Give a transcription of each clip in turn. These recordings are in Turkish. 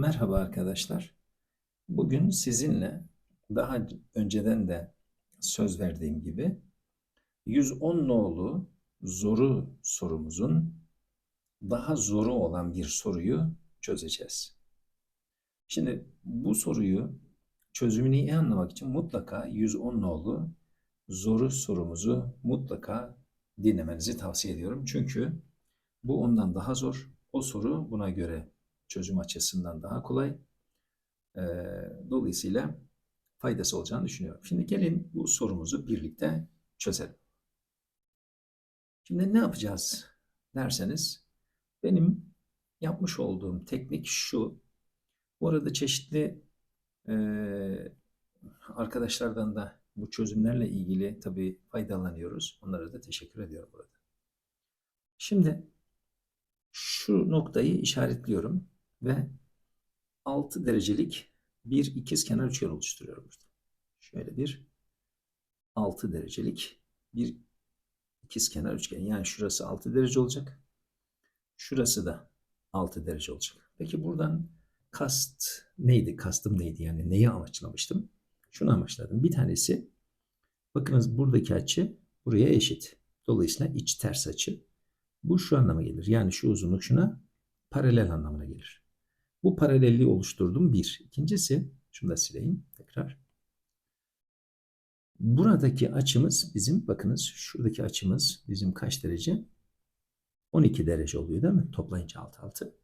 Merhaba arkadaşlar. Bugün sizinle daha önceden de söz verdiğim gibi 110 nolu zoru sorumuzun daha zoru olan bir soruyu çözeceğiz. Şimdi bu soruyu çözümünü iyi anlamak için mutlaka 110 nolu zoru sorumuzu mutlaka dinlemenizi tavsiye ediyorum. Çünkü bu ondan daha zor. O soru buna göre çözüm açısından daha kolay. Ee, dolayısıyla faydası olacağını düşünüyorum. Şimdi gelin bu sorumuzu birlikte çözelim. Şimdi ne yapacağız derseniz benim yapmış olduğum teknik şu. Bu arada çeşitli e, arkadaşlardan da bu çözümlerle ilgili tabii faydalanıyoruz. Onlara da teşekkür ediyorum burada. Şimdi şu noktayı işaretliyorum ve 6 derecelik bir ikizkenar üçgen oluşturuyorum burada. Şöyle bir 6 derecelik bir ikizkenar üçgen. Yani şurası 6 derece olacak. Şurası da 6 derece olacak. Peki buradan kast neydi? Kastım neydi? Yani neyi amaçlamıştım? Şunu amaçladım. Bir tanesi bakınız buradaki açı buraya eşit. Dolayısıyla iç ters açı. Bu şu anlama gelir. Yani şu uzunluk şuna paralel anlamına gelir. Bu paralelliği oluşturdum bir. İkincisi, şunu da sileyim tekrar. Buradaki açımız bizim, bakınız şuradaki açımız bizim kaç derece? 12 derece oluyor değil mi? Toplayınca 6 6.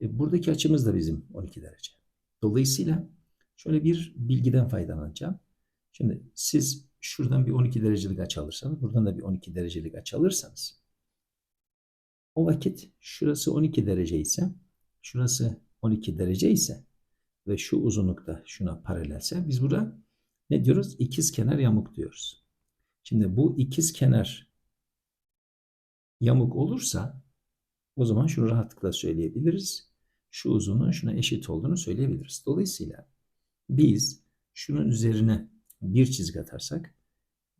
E, buradaki açımız da bizim 12 derece. Dolayısıyla şöyle bir bilgiden faydalanacağım. Şimdi siz şuradan bir 12 derecelik açı alırsanız, buradan da bir 12 derecelik açı alırsanız o vakit şurası 12 derece ise, şurası 12 derece ise ve şu uzunlukta şuna paralelse biz burada ne diyoruz? İkiz kenar yamuk diyoruz. Şimdi bu ikiz kenar yamuk olursa o zaman şunu rahatlıkla söyleyebiliriz. Şu uzunluğun şuna eşit olduğunu söyleyebiliriz. Dolayısıyla biz şunun üzerine bir çizgi atarsak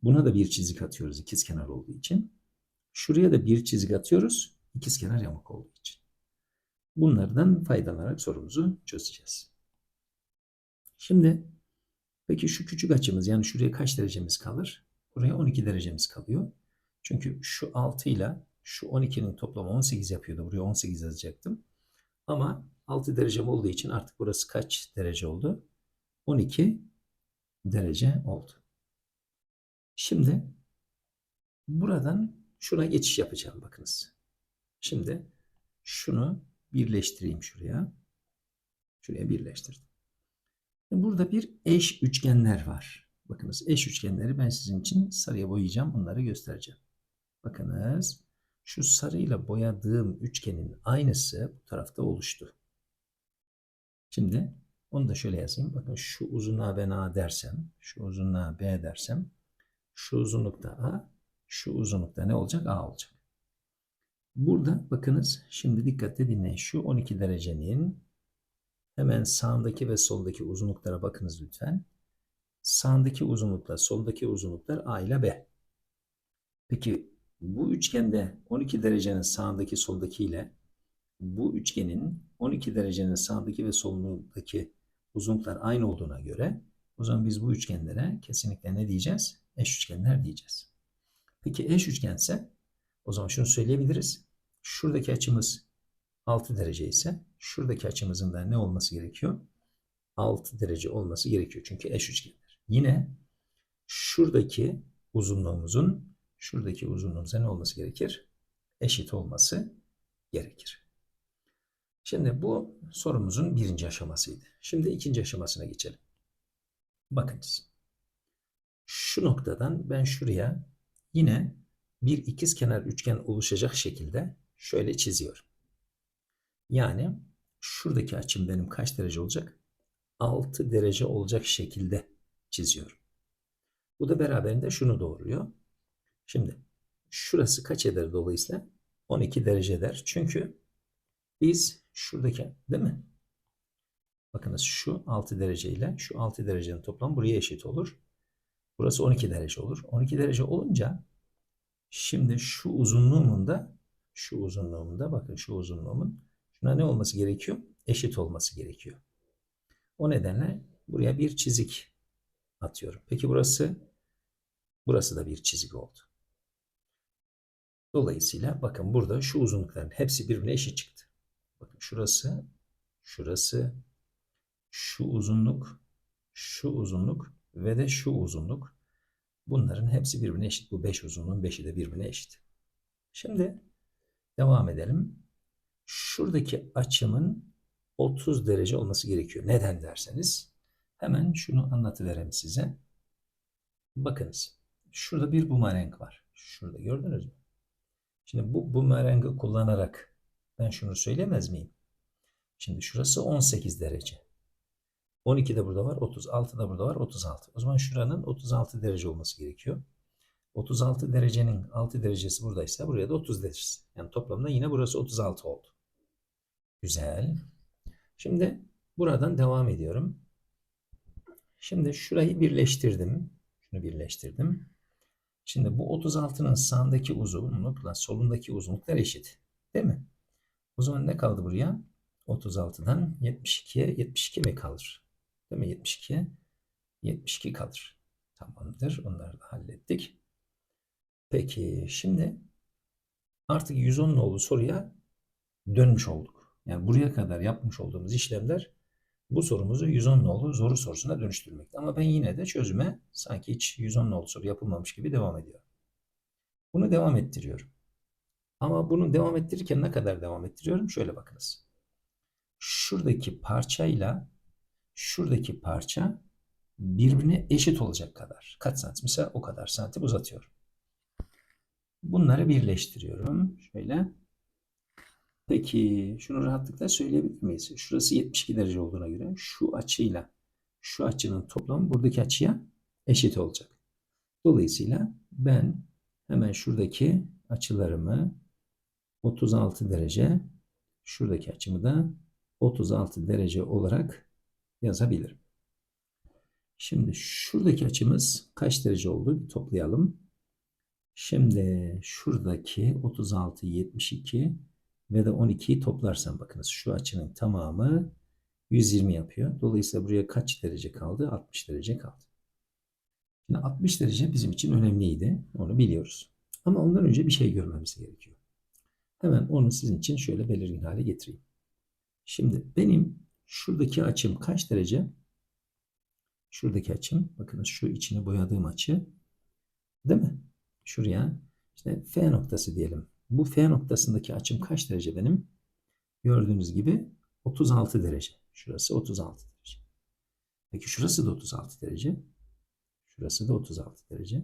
buna da bir çizgi atıyoruz ikiz kenar olduğu için. Şuraya da bir çizgi atıyoruz ikiz kenar yamuk olduğu için. Bunlardan faydalanarak sorumuzu çözeceğiz. Şimdi peki şu küçük açımız yani şuraya kaç derecemiz kalır? Buraya 12 derecemiz kalıyor. Çünkü şu 6 ile şu 12'nin toplamı 18 yapıyordu. Buraya 18 yazacaktım. Ama 6 derecem olduğu için artık burası kaç derece oldu? 12 derece oldu. Şimdi buradan şuna geçiş yapacağım bakınız. Şimdi şunu birleştireyim şuraya. Şuraya birleştirdim. Burada bir eş üçgenler var. Bakınız eş üçgenleri ben sizin için sarıya boyayacağım. Onları göstereceğim. Bakınız şu sarıyla boyadığım üçgenin aynısı bu tarafta oluştu. Şimdi onu da şöyle yazayım. Bakın şu uzunluğa ben A dersem, şu uzunluğa B dersem, şu uzunlukta A, şu uzunlukta ne olacak? A olacak. Burada bakınız şimdi dikkatle dinleyin. Şu 12 derecenin hemen sağındaki ve soldaki uzunluklara bakınız lütfen. Sağındaki uzunlukla soldaki uzunluklar A ile B. Peki bu üçgende 12 derecenin sağındaki soldaki ile bu üçgenin 12 derecenin sağındaki ve solundaki uzunluklar aynı olduğuna göre o zaman biz bu üçgenlere kesinlikle ne diyeceğiz? Eş üçgenler diyeceğiz. Peki eş üçgense o zaman şunu söyleyebiliriz. Şuradaki açımız 6 derece ise şuradaki açımızın da ne olması gerekiyor? 6 derece olması gerekiyor. Çünkü eş üçgenler. Yine şuradaki uzunluğumuzun şuradaki uzunluğumuza ne olması gerekir? Eşit olması gerekir. Şimdi bu sorumuzun birinci aşamasıydı. Şimdi ikinci aşamasına geçelim. Bakınız. Şu noktadan ben şuraya yine bir ikizkenar üçgen oluşacak şekilde şöyle çiziyorum. Yani şuradaki açım benim kaç derece olacak? 6 derece olacak şekilde çiziyorum. Bu da beraberinde şunu doğuruyor. Şimdi şurası kaç eder dolayısıyla? 12 derece eder. Çünkü biz şuradaki değil mi? Bakınız şu 6 derece ile şu 6 derecenin toplamı buraya eşit olur. Burası 12 derece olur. 12 derece olunca Şimdi şu uzunluğumun da şu uzunluğumun da bakın şu uzunluğumun Şuna ne olması gerekiyor? Eşit olması gerekiyor. O nedenle buraya bir çizik atıyorum. Peki burası burası da bir çizik oldu. Dolayısıyla bakın burada şu uzunlukların hepsi birbirine eşit çıktı. Bakın şurası, şurası, şu uzunluk, şu uzunluk ve de şu uzunluk. Bunların hepsi birbirine eşit. Bu 5 uzunluğun 5'i de birbirine eşit. Şimdi devam edelim. Şuradaki açımın 30 derece olması gerekiyor. Neden derseniz hemen şunu anlatıvereyim size. Bakınız. Şurada bir bumerang var. Şurada gördünüz mü? Şimdi bu bumerangı kullanarak ben şunu söylemez miyim? Şimdi şurası 18 derece. 12 de burada var, 36 da burada var, 36. O zaman şuranın 36 derece olması gerekiyor. 36 derecenin 6 derecesi buradaysa buraya da 30 derecesi. Yani toplamda yine burası 36 oldu. Güzel. Şimdi buradan devam ediyorum. Şimdi şurayı birleştirdim. Şunu birleştirdim. Şimdi bu 36'nın sağındaki uzunlukla solundaki uzunluklar eşit. Değil mi? O zaman ne kaldı buraya? 36'dan 72'ye 72 mi kalır? Değil mi? 72'ye 72 kalır. Tamamdır. Onları da hallettik. Peki şimdi artık 110 nolu soruya dönmüş olduk. Yani buraya kadar yapmış olduğumuz işlemler bu sorumuzu 110 nolu zoru sorusuna dönüştürmekte. Ama ben yine de çözüme sanki hiç 110 nolu soru yapılmamış gibi devam ediyorum. Bunu devam ettiriyorum. Ama bunu devam ettirirken ne kadar devam ettiriyorum? Şöyle bakınız. Şuradaki parçayla şuradaki parça birbirine eşit olacak kadar. Kaç santim ise o kadar santim uzatıyorum. Bunları birleştiriyorum. Şöyle. Peki şunu rahatlıkla söyleyebilir miyiz? Şurası 72 derece olduğuna göre şu açıyla şu açının toplamı buradaki açıya eşit olacak. Dolayısıyla ben hemen şuradaki açılarımı 36 derece şuradaki açımı da 36 derece olarak yazabilirim. Şimdi şuradaki açımız kaç derece oldu? Bir toplayalım. Şimdi şuradaki 36, 72 ve de 12'yi toplarsam bakınız şu açının tamamı 120 yapıyor. Dolayısıyla buraya kaç derece kaldı? 60 derece kaldı. Şimdi 60 derece bizim için önemliydi. Onu biliyoruz. Ama ondan önce bir şey görmemiz gerekiyor. Hemen onu sizin için şöyle belirgin hale getireyim. Şimdi benim şuradaki açım kaç derece? Şuradaki açım, bakınız şu içine boyadığım açı, değil mi? Şuraya işte F noktası diyelim. Bu F noktasındaki açım kaç derece benim? Gördüğünüz gibi 36 derece. Şurası 36 derece. Peki şurası da 36 derece. Şurası da 36 derece.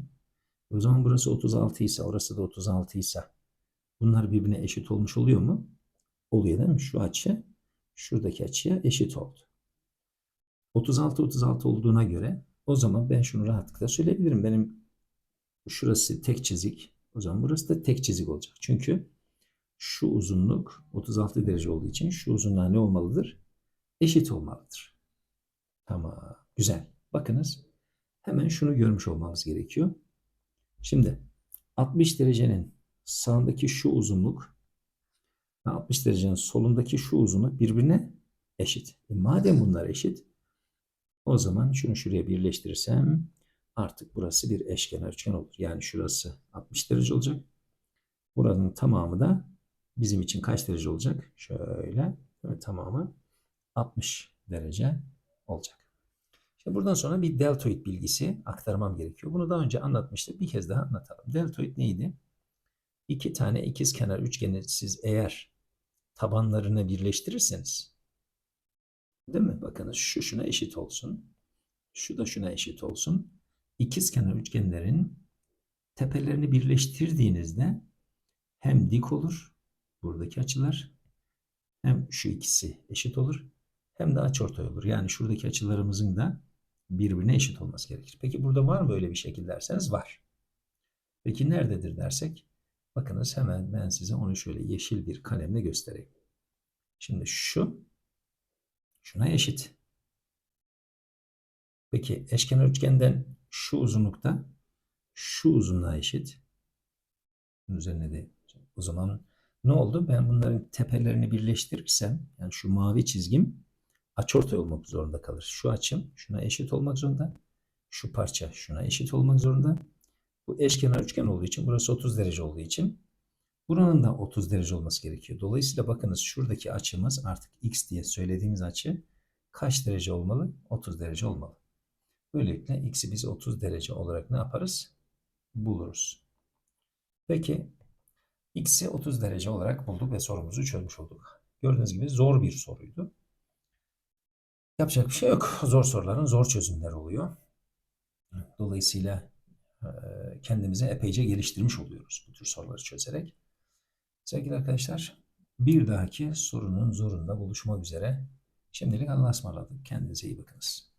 O zaman burası 36 ise orası da 36 ise bunlar birbirine eşit olmuş oluyor mu? Oluyor değil mi? Şu açı şuradaki açıya eşit oldu. 36 36 olduğuna göre o zaman ben şunu rahatlıkla söyleyebilirim. Benim şurası tek çizik. O zaman burası da tek çizik olacak. Çünkü şu uzunluk 36 derece olduğu için şu uzunluğa ne olmalıdır? Eşit olmalıdır. Tamam. Güzel. Bakınız. Hemen şunu görmüş olmamız gerekiyor. Şimdi 60 derecenin sağındaki şu uzunluk 60 derecenin solundaki şu uzunluk birbirine eşit. E madem bunlar eşit o zaman şunu şuraya birleştirirsem artık burası bir eşkenar üçgen olur. Yani şurası 60 derece olacak. Buranın tamamı da bizim için kaç derece olacak? Şöyle tamamı 60 derece olacak. Şimdi buradan sonra bir deltoid bilgisi aktarmam gerekiyor. Bunu daha önce anlatmıştık. Bir kez daha anlatalım. Deltoid neydi? İki tane ikizkenar üçgeni siz eğer tabanlarını birleştirirseniz değil mi? Bakınız şu şuna eşit olsun. Şu da şuna eşit olsun. İkizkenar üçgenlerin tepelerini birleştirdiğinizde hem dik olur buradaki açılar hem şu ikisi eşit olur hem de açıortay olur. Yani şuradaki açılarımızın da birbirine eşit olması gerekir. Peki burada var mı öyle bir şekil derseniz var. Peki nerededir dersek bakınız hemen ben size onu şöyle yeşil bir kalemle göstereyim. Şimdi şu şuna eşit. Peki eşkenar üçgenden şu uzunlukta şu uzunluğa eşit. Bunun üzerine de o zaman Ne oldu? Ben bunların tepelerini birleştirirsem yani şu mavi çizgim açıortay olmak zorunda kalır. Şu açım şuna eşit olmak zorunda. Şu parça şuna eşit olmak zorunda. Bu eşkenar üçgen olduğu için burası 30 derece olduğu için buranın da 30 derece olması gerekiyor. Dolayısıyla bakınız şuradaki açımız artık x diye söylediğimiz açı kaç derece olmalı? 30 derece olmalı. Böylelikle x'i biz 30 derece olarak ne yaparız? Buluruz. Peki x'i 30 derece olarak bulduk ve sorumuzu çözmüş olduk. Gördüğünüz gibi zor bir soruydu. Yapacak bir şey yok. Zor soruların zor çözümleri oluyor. Dolayısıyla kendimizi epeyce geliştirmiş oluyoruz bu tür soruları çözerek. Sevgili arkadaşlar, bir dahaki sorunun zorunda buluşmak üzere. Şimdilik Allah'a ısmarladık. Kendinize iyi bakınız.